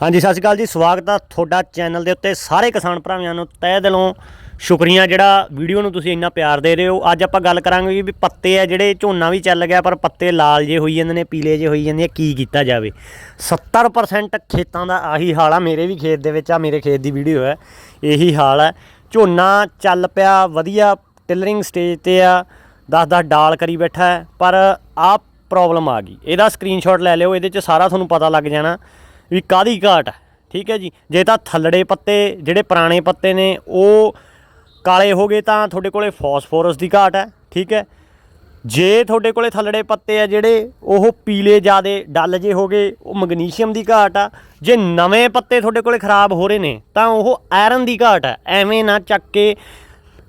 ਹਾਂਜੀ, ਸਤਿ ਸ਼੍ਰੀ ਅਕਾਲ ਜੀ। ਸਵਾਗਤ ਆ ਤੁਹਾਡਾ ਚੈਨਲ ਦੇ ਉੱਤੇ। ਸਾਰੇ ਕਿਸਾਨ ਭਰਾਵਾਂ ਨੂੰ ਤਹਿ ਦਿਲੋਂ ਸ਼ੁਕਰੀਆ। ਜਿਹੜਾ ਵੀਡੀਓ ਨੂੰ ਤੁਸੀਂ ਇੰਨਾ ਪਿਆਰ ਦੇ ਰਹੇ ਹੋ, ਅੱਜ ਆਪਾਂ ਗੱਲ ਕਰਾਂਗੇ ਵੀ ਪੱਤੇ ਆ ਜਿਹੜੇ ਝੋਨਾ ਵੀ ਚੱਲ ਗਿਆ, ਪਰ ਪੱਤੇ ਲਾਲ ਜੇ ਹੋਈ ਜਾਂਦੇ ਨੇ, ਪੀਲੇ ਜੇ ਹੋਈ ਜਾਂਦੇ ਆ, ਕੀ ਕੀਤਾ ਜਾਵੇ। 70% ਖੇਤਾਂ ਦਾ ਆਹੀ ਹਾਲ ਆ, ਮੇਰੇ ਵੀ ਖੇਤ ਦੇ ਵਿੱਚ ਆ, ਮੇਰੇ ਖੇਤ ਦੀ ਵੀਡੀਓ ਹੈ, ਇਹੀ ਹਾਲ ਹੈ ਝੋਨਾ ਚੱਲ ਪਿਆ, ਵਧੀਆ ਟਿਲਰਿੰਗ ਸਟੇਜ ਤੇ ਆ 10-10 ਡਾਲ ਕਰੀ ਬੈਠਾ ਪਰ ਆਹ ਪ੍ਰੋਬਲਮ ਆ ਗਈ। ਇਹਦਾ ਸਕਰੀਨਸ਼ਾਟ ਲੈ ਲਿਓ, ਇਹਦੇ 'ਚ ਸਾਰਾ ਤੁਹਾਨੂੰ ਪਤਾ ਲੱਗ ਜਾਣਾ। ਵੀ ਕਾਦੀ ਘਾਟ ਹੈ, ਠੀਕ ਹੈ ਜੀ? ਜੇ ਤਾਂ ਥੱਲੜੇ ਪੱਤੇ, ਜਿਹੜੇ ਪੁਰਾਣੇ ਪੱਤੇ ਨੇ, ਉਹ ਕਾਲੇ ਹੋ ਗਏ ਤਾਂ ਤੁਹਾਡੇ ਕੋਲੇ ਫਾਸਫੋਰਸ ਦੀ ਘਾਟ ਹੈ, ਠੀਕ ਹੈ? ਜੇ ਤੁਹਾਡੇ ਕੋਲੇ ਥੱਲੜੇ ਪੱਤੇ ਆ ਜਿਹੜੇ, ਉਹ ਪੀਲੇ ਜਿਆਦੇ ਡੱਲ ਜੇ ਹੋ ਗਏ, ਉਹ ਮੈਗਨੀਸ਼ੀਅਮ ਦੀ ਘਾਟ ਆ। ਜੇ ਨਵੇਂ ਪੱਤੇ ਤੁਹਾਡੇ ਕੋਲੇ ਖਰਾਬ ਹੋ ਰਹੇ ਨੇ, ਤਾਂ ਉਹ ਆਇਰਨ ਦੀ ਘਾਟ ਆ ਐਵੇਂ ਨਾ ਚੱਕ ਕੇ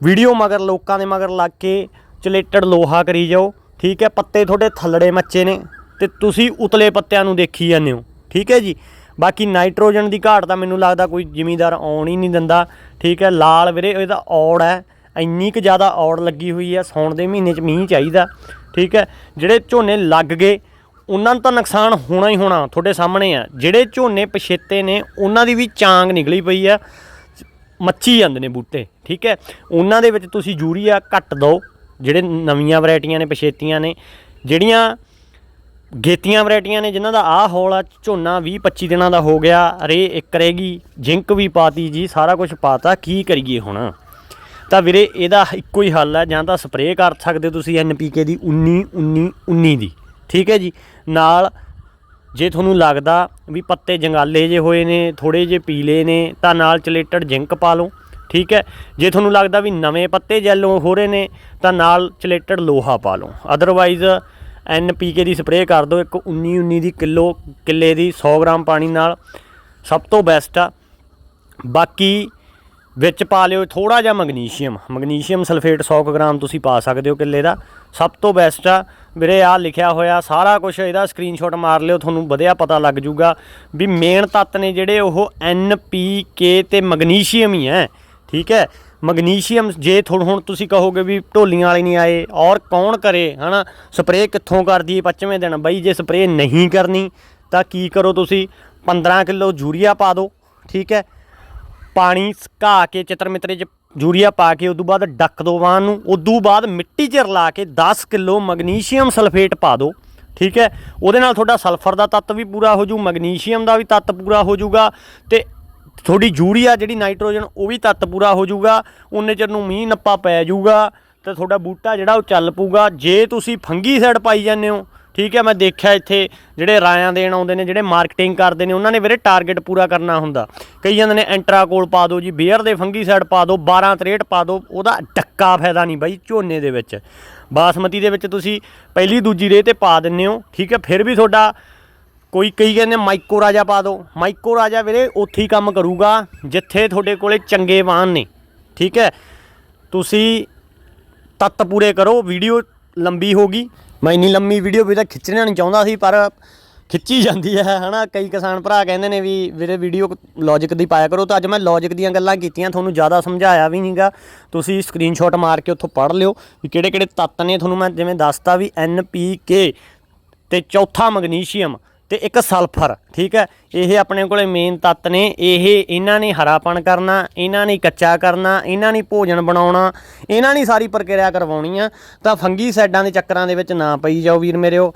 ਵੀਡੀਓ ਮਗਰ, ਲੋਕਾਂ ਦੇ ਮਗਰ ਲੱਗ ਕੇ ਚਲੇਟਡ ਲੋਹਾ ਕਰੀ ਜਾਓ, ਠੀਕ ਹੈ? ਪੱਤੇ ਤੁਹਾਡੇ ਥੱਲੜੇ ਮੱਚੇ ਨੇ, ਤੇ ਤੁਸੀਂ ਉਤਲੇ ਪੱਤਿਆਂ ਨੂੰ ਦੇਖੀ ਜਾਂਦੇ ਹੋ। ਠੀਕ ਹੈ ਜੀ। ਬਾਕੀ ਨਾਈਟ੍ਰੋਜਨ ਦੀ ਘਾਟ ਤਾਂ ਮੈਨੂੰ ਲੱਗਦਾ ਕੋਈ ਜ਼ਿਮੀਦਾਰ ਆਉਣ ਹੀ ਨਹੀਂ ਦਿੰਦਾ। ਠੀਕ ਹੈ, ਲਾਲ ਵੀਰੇ ਇਹਦਾ ਔੜ ਹੈ। ਇੰਨੀ ਕੁ ਜ਼ਿਆਦਾ ਔੜ ਲੱਗੀ ਹੋਈ ਹੈ, ਸੌਣ ਦੇ ਮਹੀਨੇ 'ਚ ਮੀਂਹ ਚਾਹੀਦਾ। ਠੀਕ ਹੈ, ਜਿਹੜੇ ਝੋਨੇ ਲੱਗ ਗਏ, ਉਹਨਾਂ ਨੂੰ ਤਾਂ ਨੁਕਸਾਨ ਹੋਣਾ ਹੀ ਹੋਣਾ ਤੁਹਾਡੇ ਸਾਹਮਣੇ ਆ। ਜਿਹੜੇ ਝੋਨੇ ਪਛੇਤੇ ਨੇ, ਉਹਨਾਂ ਦੀ ਵੀ ਚਾਂਗ ਨਿਕਲੀ ਪਈ ਆ ਮੱਛੀ ਜਾਂਦੇ ਨੇ ਬੂਟੇ, ਠੀਕ ਹੈ। ਉਹਨਾਂ ਦੇ ਵਿੱਚ ਤੁਸੀਂ ਯੂਰੀਆ ਘੱਟ ਦਿਓ, ਜਿਹੜੇ ਨਵੀਆਂ ਵੈਰਾਈਟੀਆਂ ਨੇ, ਪਛੇਤੀਆਂ ਨੇ, ਜਿਹੜੀਆਂ ਗੇਤੀਆਂ ਵੈਰਾਈਟੀਆਂ ਨੇ ਜਿਨ੍ਹਾਂ ਦਾ ਆਹ ਹੌਲ ਆ ਝੋਨਾ 20 25 ਦਿਨਾਂ ਦਾ ਹੋ ਗਿਆ, ਰੇ ਇੱਕ ਰਹੇਗੀ ਜਿੰਕ ਵੀ ਪਾਤੀ ਜੀ, ਸਾਰਾ ਕੁਝ ਪਾਤਾ, ਕੀ ਕਰੀਏ ਹੁਣ? ਤਾਂ ਵੀਰੇ, ਇਹਦਾ ਇੱਕੋ ਹੀ ਹੱਲ ਹੈ, ਜਾਂ ਤਾਂ ਸਪਰੇਅ ਕਰ ਸਕਦੇ ਹੋ ਤੁਸੀਂ ਐਨਪੀਕੇ ਦੀ 19 19 19 ਦੀ, ਠੀਕ ਹੈ ਜੀ? ਨਾਲ ਜੇ ਤੁਹਾਨੂੰ ਲੱਗਦਾ ਵੀ ਪੱਤੇ ਜੰਗਾਲੇ ਜੇ ਹੋਏ ਨੇ ਥੋੜੇ ਜੇ ਪੀਲੇ ਨੇ, ਤਾਂ ਨਾਲ ਚਲੇਟਡ ਜਿੰਕ ਪਾ ਲਓ, ਠੀਕ ਹੈ? ਜੇ ਤੁਹਾਨੂੰ ਲੱਗਦਾ ਵੀ ਨਵੇਂ ਪੱਤੇ ਜੈਲੋ ਹੋ ਰਹੇ ਨੇ, ਤਾਂ ਨਾਲ ਚਲੇਟਡ ਲੋਹਾ ਪਾ ਲਓ ਅਦਰਵਾਈਜ਼ ਐਨਪੀਕੇ ਦੀ ਸਪਰੇਅ ਕਰ ਦਿਓ, ਇੱਕ 19 19 ਦੀ ਕਿਲੋ, ਕਿੱਲੇ ਦੀ 100 ਗ੍ਰਾਮ ਪਾਣੀ ਨਾਲ। ਸਭ ਤੋਂ ਬੈਸਟ ਆ। ਬਾਕੀ ਵਿੱਚ ਪਾ ਲਿਓ ਥੋੜਾ ਜਿਹਾ ਮੈਗਨੀਸ਼ੀਅਮ। ਮੈਗਨੀਸ਼ੀਅਮ ਸਲਫੇਟ 100 ਕੁ ਗ੍ਰਾਮ ਤੁਸੀਂ ਪਾ ਸਕਦੇ ਹੋ ਕਿੱਲੇ ਦਾ। ਸਭ ਤੋਂ ਬੈਸਟ ਆ। ਵੀਰੇ ਆ ਲਿਖਿਆ ਹੋਇਆ, ਸਾਰਾ ਕੁਝ ਇਹਦਾ ਸਕਰੀਨਸ਼ਾਟ ਮਾਰ ਲਿਓ, ਤੁਹਾਨੂੰ ਵਧੀਆ ਪਤਾ ਲੱਗ ਜੂਗਾ ਵੀ ਮੇਨ ਤੱਤ ਨੇ ਜਿਹੜੇ ਉਹ ਐਨ ਪੀ ਕੇ ਤੇ ਮੈਗਨੀਸ਼ੀਅਮ ਹੀ ਹੈ ਠੀਕ ਹੈ ਮੈਗਨੀਸ਼ੀਅਮ, ਜੇ ਤੁਹਾਨੂੰ ਹੁਣ ਤੁਸੀਂ ਕਹੋਗੇ ਵੀ ਢੋਲੀਆਂ ਵਾਲੇ ਨਹੀਂ ਆਏ, ਔਰ ਕੌਣ ਕਰੇ, ਹਨਾ? ਸਪਰੇਅ ਕਿੱਥੋਂ ਕਰਦੀ ਦਈਏ ਪੱਚਵੇਂ ਦਿਨ? ਬਈ ਜੇ ਸਪਰੇਅ ਨਹੀਂ ਕਰਨੀ, ਤਾਂ ਕੀ ਕਰੋ ਤੁਸੀਂ? 15 ਕਿਲੋ ਯੂਰੀਆ ਪਾ ਦਿਓ, ਠੀਕ ਹੈ? ਪਾਣੀ ਸੁਕਾ ਕੇ ਚਿੱਤਰ ਮਿੱਤਰੇ ਚ ਯੂਰੀਆ ਪਾ ਕੇ, ਉਦੋਂ ਬਾਅਦ ਡੱਕ ਦੋ ਵਾਹਨ ਨੂੰ, ਉਦੋਂ ਬਾਅਦ ਮਿੱਟੀ 'ਚ ਰਲਾ ਕੇ 10 ਕਿਲੋ ਮੈਗਨੀਸ਼ੀਅਮ ਸਲਫੇਟ ਪਾ ਦਿਓ, ਠੀਕ ਹੈ? ਉਹਦੇ ਨਾਲ ਤੁਹਾਡਾ ਸਲਫਰ ਦਾ ਤੱਤ ਵੀ ਪੂਰਾ ਹੋ ਜੂ ਮੈਗਨੀਸ਼ੀਅਮ ਦਾ ਵੀ ਤੱਤ ਪੂਰਾ ਹੋ ਜਾਊਗਾ, ਤੇ ਤੁਹਾਡੀ ਯੂਰੀਆ ਜਿਹੜੀ ਨਾਈਟ੍ਰੋਜਨ, ਉਹ ਵੀ ਤੱਤ ਪੂਰਾ ਹੋ ਜਾਊਗਾ, ਉਨੇ ਚਿਰ ਨੂੰ ਮੀਂਹ ਨੱਪਾ ਪੈ ਜਾਊਗਾ, ਤੇ ਤੁਹਾਡਾ ਬੂਟਾ ਜਿਹੜਾ ਉਹ ਚੱਲ ਪਊਗਾ। ਜੇ ਤੁਸੀਂ ਫੰਗੀਸਾਈਡ ਪਾਈ ਜਾਂਦੇ ਹੋ, ਠੀਕ ਹੈ, ਮੈਂ ਦੇਖਿਆ ਇੱਥੇ ਜਿਹੜੇ ਰਾਇਆਂ ਦੇਣ ਆਉਂਦੇ ਨੇ, ਜਿਹੜੇ ਮਾਰਕੀਟਿੰਗ ਕਰਦੇ ਨੇ, ਉਹਨਾਂ ਨੇ ਵੀਰੇ ਟਾਰਗੇਟ ਪੂਰਾ ਕਰਨਾ ਹੁੰਦਾ। ਕਈ ਜਾਂਦੇ ਨੇ ਐਂਟਰਾਕੋਲ ਪਾ ਦਿਓ ਜੀ ਬੀਅਰ ਦੇ ਫੰਗੀਸਾਈਡ ਪਾ ਦਿਓ 12 63 ਪਾ ਦਿਓ, ਉਹਦਾ ਡੱਕਾ ਫਾਇਦਾ ਨਹੀਂ ਬਾਈ ਝੋਨੇ ਦੇ ਵਿੱਚ। ਬਾਸਮਤੀ ਦੇ ਵਿੱਚ ਤੁਸੀਂ ਪਹਿਲੀ ਦੂਜੀ ਰੇਹ ਤੇ ਪਾ ਦਿੰਨੇ ਹੋ, ਠੀਕ ਹੈ, ਫਿਰ ਵੀ ਤੁਹਾਡਾ ਕੋਈ ਕਈ ਕਹਿੰਦੇ ਮਾਈਕੋ ਰਾਜਾ ਪਾ ਦਿਓ। ਮਾਈਕੋ ਰਾਜਾ ਵੀਰੇ ਉੱਥੇ ਹੀ ਕੰਮ ਕਰੂਗਾ, ਜਿੱਥੇ ਤੁਹਾਡੇ ਕੋਲੇ ਚੰਗੇ ਵਾਹਨ ਨੇ। ਠੀਕ ਹੈ? ਤੁਸੀਂ ਤੱਤ ਪੂਰੇ ਕਰੋ, ਵੀਡੀਓ ਲੰਬੀ ਹੋ ਗਈ। ਮੈਂ ਇੰਨੀ ਲੰਮੀ ਵੀਡੀਓ ਵੀ ਤਾਂ ਖਿੱਚਣਾ ਨਹੀਂ ਚਾਹੁੰਦਾ ਸੀ, ਪਰ ਖਿੱਚੀ ਜਾਂਦੀ ਹੈ, ਹਨਾ? ਕਈ ਕਿਸਾਨ ਭਰਾ ਕਹਿੰਦੇ ਨੇ ਵੀ ਵੀਰੇ ਵੀਡੀਓ ਲੌਜੀਕ ਦੀ ਪਾਇਆ ਕਰੋ, ਤਾਂ ਅੱਜ ਮੈਂ ਲੌਜੀਕ ਦੀਆਂ ਗੱਲਾਂ ਕੀਤੀਆਂ, ਤੁਹਾਨੂੰ ਜ਼ਿਆਦਾ ਸਮਝਾਇਆ ਵੀ ਨਹੀਂਗਾ। ਤੁਸੀਂ ਸਕਰੀਨਸ਼ਾਟ ਮਾਰ ਕੇ ਉੱਥੋਂ ਪੜ੍ਹ ਲਿਓ ਵੀ ਕਿਹੜੇ ਕਿਹੜੇ ਤੱਤ ਨੇ। ਤੁਹਾਨੂੰ ਮੈਂ ਜਿਵੇਂ ਦੱਸਤਾ ਵੀ ਐਨ ਪੀ ਕੇ ਤੇ ਚੌਥਾ ਮੈਗਨੀਸ਼ੀਅਮ। ਤੇ ਇੱਕ ਸਲਫਰ, ਠੀਕ ਹੈ? ਇਹ ਆਪਣੇ ਕੋਲੇ ਮੇਨ ਤੱਤ ਨੇ। ਇਹ ਇਹਨਾਂ ਨੇ ਹਰਾਪਣ ਕਰਨਾ, ਇਹਨਾਂ ਨੇ ਕੱਚਾ ਕਰਨਾ, ਇਹਨਾਂ ਨੇ ਭੋਜਨ ਬਣਾਉਣਾ, ਇਹਨਾਂ ਨੇ ਸਾਰੀ ਪ੍ਰਕਿਰਿਆ ਕਰਵਾਉਣੀ ਆ। ਤਾਂ ਫੰਗੀ ਸਾਈਡਾਂ ਦੇ ਚੱਕਰਾਂ ਦੇ ਵਿੱਚ ਨਾ ਪਈ ਜਾਓ ਵੀਰ ਮੇਰਿਓ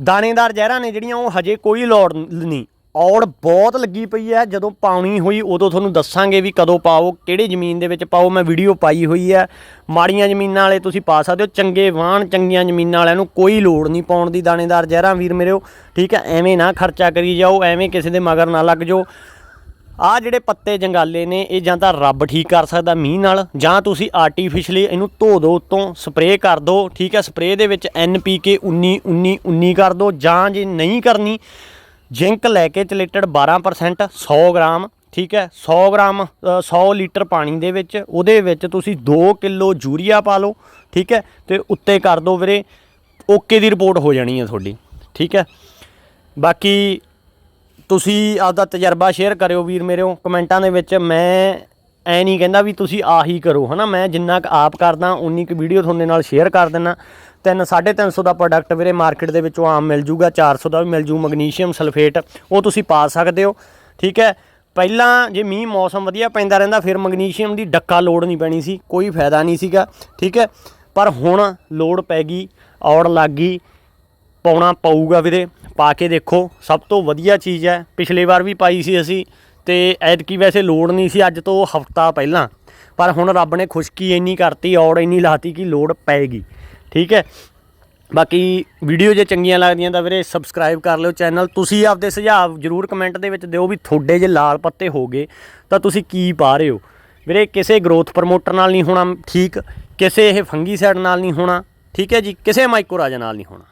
ਦਾਣੇਦਾਰ ਜ਼ਹਿਰਾਂ ਨੇ ਜਿਹੜੀਆਂ, ਉਹ ਹਜੇ ਕੋਈ ਲੋੜ ਨਹੀਂ। ਔੜ ਬਹੁਤ ਲੱਗੀ ਪਈ ਹੈ। ਜਦੋਂ ਪਾਉਣੀ ਹੋਈ, ਉਦੋਂ ਤੁਹਾਨੂੰ ਦੱਸਾਂਗੇ ਵੀ ਕਦੋਂ ਪਾਓ, ਕਿਹੜੇ ਜ਼ਮੀਨ ਦੇ ਵਿੱਚ ਪਾਓ। ਮੈਂ ਵੀਡੀਓ ਪਾਈ ਹੋਈ ਹੈ। ਮਾੜੀਆਂ ਜ਼ਮੀਨਾਂ ਵਾਲੇ ਤੁਸੀਂ ਪਾ ਸਕਦੇ ਹੋ। ਚੰਗੇ ਵਾਹਣ, ਚੰਗੀਆਂ ਜ਼ਮੀਨਾਂ ਵਾਲਿਆਂ ਨੂੰ ਕੋਈ ਲੋੜ ਨਹੀਂ ਪਾਉਣ ਦੀ, ਦਾਣੇਦਾਰ ਜ਼ਹਿਰਾਂ ਵੀਰ ਮੇਰਿਓ ਠੀਕ ਹੈ, ਐਵੇਂ ਨਾ ਖਰਚਾ ਕਰੀ ਜਾਓ, ਐਵੇਂ ਕਿਸੇ ਦੇ ਮਗਰ ਨਾ ਲੱਗ ਜਾਓ। ਆ ਜਿਹੜੇ ਪੱਤੇ ਜੰਗਾਲੇ ਨੇ, ਇਹ ਜਾਂ ਤਾਂ ਰੱਬ ਠੀਕ ਕਰ ਸਕਦਾ ਮੀਂਹ ਨਾਲ, ਜਾਂ ਤੁਸੀਂ ਆਰਟੀਫੀਸ਼ੀਅਲੀ ਇਹਨੂੰ ਧੋ ਦਿਓ ਉਤੋਂ ਸਪਰੇਅ ਕਰ ਦਿਓ ਠੀਕ ਹੈ ਸਪਰੇਅ ਦੇ ਵਿੱਚ ਐਨਪੀਕੇ 19 19 19 ਕਰ ਦਿਓ ਜਾਂ ਜੇ ਨਹੀਂ ਕਰਨੀ ਜਿੰਕ ਲੈ ਕੇ ਚਲੇਟਡ 12% 100 ਗ੍ਰਾਮ ਠੀਕ ਹੈ 100 ਗ੍ਰਾਮ ਅ, 100 ਲੀਟਰ ਪਾਣੀ ਦੇ ਵਿੱਚ ਉਹਦੇ ਵਿੱਚ ਤੁਸੀਂ 2 ਕਿਲੋ ਯੂਰੀਆ ਪਾ ਲਓ ਠੀਕ ਹੈ ਤੇ ਉੱਤੇ ਕਰ ਦਿਓ ਵੀਰੇ ਓਕੇ ਦੀ ਰਿਪੋਰਟ ਹੋ ਜਾਣੀ ਹੈ ਤੁਹਾਡੀ ਠੀਕ ਹੈ। ਬਾਕੀ ਤੁਸੀਂ ਆਪਦਾ ਤਜਰਬਾ ਸ਼ੇਅਰ ਕਰਿਓ ਵੀਰ ਮੇਰਿਓ ਕਮੈਂਟਾਂ ਦੇ ਵਿੱਚ ਮੈਂ ਐ ਨਹੀਂ ਕਹਿੰਦਾ ਵੀ ਤੁਸੀਂ ਆਹੀ ਕਰੋ ਹਨਾ ਮੈਂ ਜਿੰਨਾ ਕੁ ਆਪ ਕਰਦਾ ਉਨੀ ਕੁ ਵੀਡੀਓ ਤੁਹਾਡੇ ਨਾਲ ਸ਼ੇਅਰ ਕਰ ਦਿੰਨਾ। ਤਿੰਨ 350 ਦਾ ਪ੍ਰੋਡਕਟ ਵੀਰੇ ਮਾਰਕੀਟ ਦੇ ਵਿੱਚੋਂ ਆਮ ਮਿਲ ਜੂਗਾ 400 ਦਾ ਵੀ ਮਿਲ ਜੂ ਮੈਗਨੀਸ਼ੀਅਮ ਸਲਫੇਟ ਉਹ ਤੁਸੀਂ ਪਾ ਸਕਦੇ ਹੋ, ਠੀਕ ਹੈ? ਪਹਿਲਾਂ ਜੇ ਮੀਂਹ ਮੌਸਮ ਵਧੀਆ ਪੈਂਦਾ ਰਹਿੰਦਾ, ਫਿਰ ਮੈਗਨੀਸ਼ੀਅਮ ਦੀ ਡੱਕਾ ਲੋੜ ਨਹੀਂ ਪੈਣੀ ਸੀ, ਕੋਈ ਫਾਇਦਾ ਨਹੀਂ ਸੀਗਾ, ਠੀਕ ਹੈ? ਪਰ ਹੁਣ ਲੋੜ ਪੈ ਗਈ, ਔੜ ਲੱਗ ਗਈ, ਪਾਉਣਾ ਪਊਗਾ ਵੀਰੇ, ਪਾ ਕੇ ਦੇਖੋ, ਸਭ ਤੋਂ ਵਧੀਆ ਚੀਜ਼ ਹੈ, ਪਿਛਲੇ ਵਾਰ ਵੀ ਪਾਈ ਸੀ ਅਸੀਂ, ਤੇ ਐਤਕੀ ਵੈਸੇ ਲੋੜ ਨਹੀਂ ਸੀ, ਅੱਜ ਤੋਂ ਹਫਤਾ ਪਹਿਲਾਂ, ਪਰ ਹੁਣ ਰੱਬ ਨੇ ਖੁਸ਼ਕੀ ਇੰਨੀ ਕਰਤੀ, ਔੜ ਇੰਨੀ ਲਾਤੀ ਕਿ ਲੋੜ ਪਏਗੀ ਠੀਕ ਹੈ? ਬਾਕੀ ਵੀਡੀਓ ਜੇ ਚੰਗੀਆਂ ਲੱਗਦੀਆਂ ਤਾਂ ਵੀਰੇ ਸਬਸਕ੍ਰਾਈਬ ਕਰ ਲਿਓ ਚੈਨਲ ਤੁਸੀਂ ਆਪਦੇ ਸੁਝਾਅ ਜਰੂਰ ਕਮੈਂਟ ਦੇ ਵਿੱਚ ਦਿਓ ਵੀ ਤੁਹਾਡੇ ਜੇ ਲਾਲ ਪੱਤੇ ਹੋ ਗਏ, ਤਾਂ ਤੁਸੀਂ ਕੀ ਪਾ ਰਹੇ ਹੋ? ਵੀਰੇ, ਕਿਸੇ ਗਰੋਥ ਪ੍ਰਮੋਟਰ ਨਾਲ ਨਹੀਂ ਹੋਣਾ ਠੀਕ, ਕਿਸੇ ਇਹ ਫੰਗੀਸਾਈਡ ਨਾਲ ਨਹੀਂ ਹੋਣਾ, ਠੀਕ ਹੈ ਜੀ? ਕਿਸੇ ਮਾਈਕੋਰਾਜਾ ਨਾਲ ਨਹੀਂ ਹੋਣਾ।